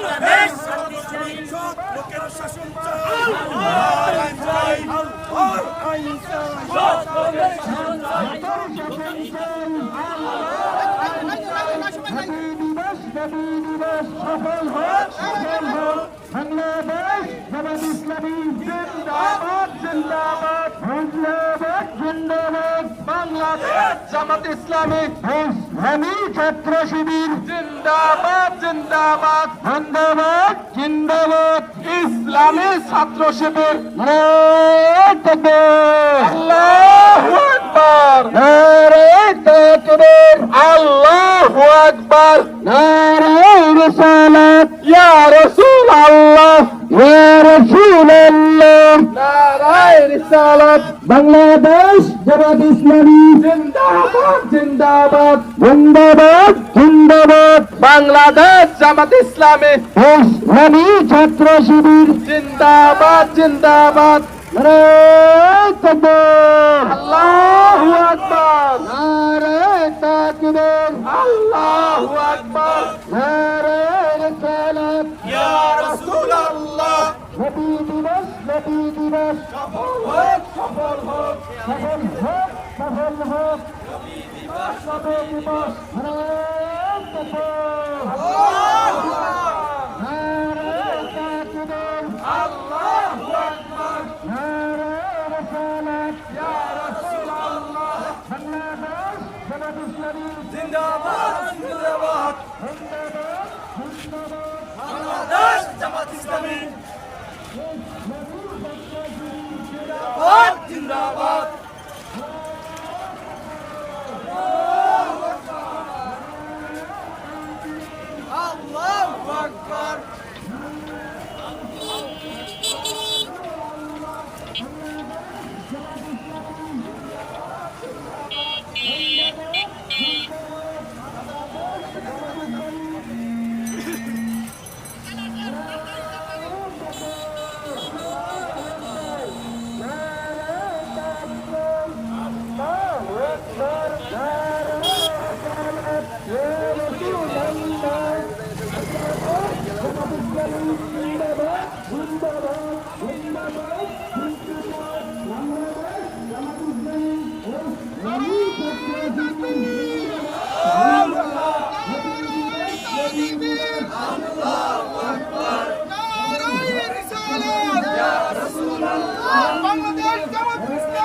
বাংলাদেশ লোকের শাসন সফল জিন্দাবাদ জিন্দাবাদ জামাত ইসলামী ইসলামী ছাত্র শিবির জিন্দাবাদ জিন্দাবাদ জিন্দাবাদ জিন্দাবাদ ইসলামী ছাত্র শিবির আল্লাহু আকবার নারে তাকবীর আল্লাহু আকবার নারে রিসালাত ইয়া রাসূল আল্লাহ ইয়া রাসূল আল্লাহ নারে রিসালাত বাংলাদেশ জামাত ইসলামী। জিন্দাবাদ জিন্দাবাদ। জিন্দাবাদ জিন্দাবাদ। বাংলাদেশ জামাত ইসলামী। ইসলামী ছাত্র শিবির। জিন্দাবাদ জিন্দাবাদ। আল্লাহু আকবার। নারে তাকবীর। আল্লাহু আকবার। দিবস সফল হোক সফল হোক সফল হোক সফল হোক। নবী দিবস নারে তাকবীর